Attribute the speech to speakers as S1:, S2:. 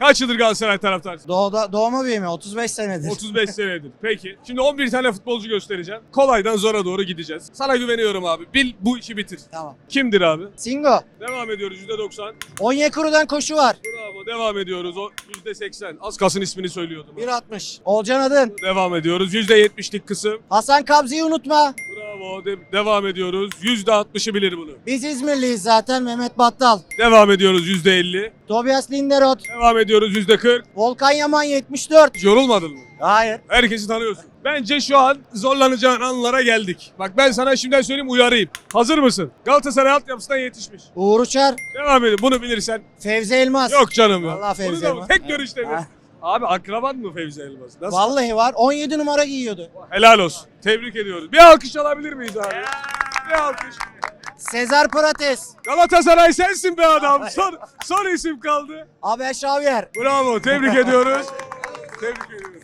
S1: Kaç yıldır Galatasaray taraftarsın?
S2: Doğuda, doğma büyüme 35 senedir.
S1: 35 senedir. Peki. Şimdi 11 tane futbolcu göstereceğim. Kolaydan zora doğru gideceğiz. Sana güveniyorum abi. Bil bu işi bitir.
S2: Tamam.
S1: Kimdir abi?
S2: Singo.
S1: Devam ediyoruz %90.
S2: Onyekuru'dan koşu var.
S1: Bravo. Devam ediyoruz. O %80. Az kalsın ismini söylüyordum.
S2: 1.60. Olcan Adın.
S1: Devam ediyoruz. %70'lik kısım.
S2: Hasan Kabzi'yi unutma.
S1: De- devam ediyoruz. %60'ı bilir bunu.
S2: Biz İzmirliyiz zaten Mehmet Battal.
S1: Devam ediyoruz %50.
S2: Tobias Linderoth.
S1: Devam ediyoruz %40.
S2: Volkan Yaman 74.
S1: Hiç Yorulmadın mı?
S2: Hayır.
S1: Herkesi tanıyorsun. Bence şu an zorlanacağın anlara geldik. Bak ben sana şimdiden söyleyeyim uyarayım. Hazır mısın? Galatasaray altyapısından yetişmiş.
S2: Uğur Uçar.
S1: Devam edin. Bunu bilirsen.
S2: Fevzi Elmas.
S1: Yok canım ya.
S2: Vallahi Fevzi
S1: Bunu da mı?
S2: Elmas.
S1: Tek görüşte?
S2: Ha.
S1: Abi akraban mı Fevzi Elmas? Nasıl?
S2: Vallahi var. 17 numara giyiyordu.
S1: Helal olsun. Tebrik ediyoruz. Bir alkış alabilir miyiz abi? Bir alkış.
S2: Sezar Prates.
S1: Galatasaray sensin be adam. Son, son isim kaldı.
S2: Abel Şavyer.
S1: Bravo. Tebrik ediyoruz. Tebrik ediyoruz.